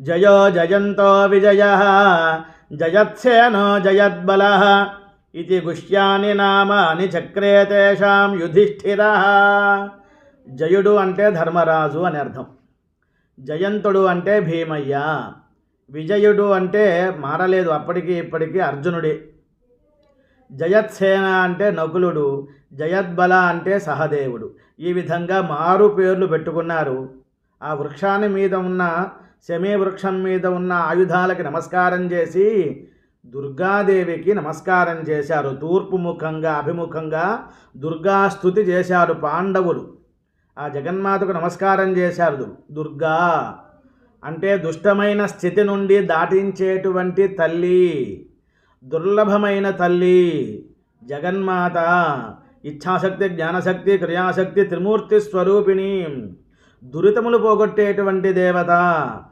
జయో జయంతో విజయ జయత్సేనో జయద్బల ఇది గుష్యాని నామాని చక్రే తేషాం యుధిష్ఠిర. జయుడు అంటే ధర్మరాజు అని అర్థం. జయంతుడు అంటే భీమయ్య విజయుడు అంటే మారలేదు అప్పటికి ఇప్పటికీ అర్జునుడే. జయత్సేన అంటే నకులుడు జయద్బల అంటే సహదేవుడు. ఈ విధంగా మారు పేర్లు పెట్టుకున్నారు. ఆ వృక్షాన్ని మీద ఉన్న శమీ వృక్షం మీద ఉన్న ఆయుధాలకి నమస్కారం చేసి దుర్గాదేవికి నమస్కారం చేశారు. తూర్పు ముఖంగా అభిముఖంగా దుర్గాస్తుతి చేశారు పాండవులు. ఆ జగన్మాతకు నమస్కారం చేశారు. దుర్గా అంటే దుష్టమైన స్థితి నుండి దాటించేటువంటి తల్లి దుర్లభమైన తల్లి జగన్మాత ఇచ్ఛాశక్తి జ్ఞానశక్తి క్రియాశక్తి త్రిమూర్తి స్వరూపిణి దురితములు పోగొట్టేటువంటి దేవత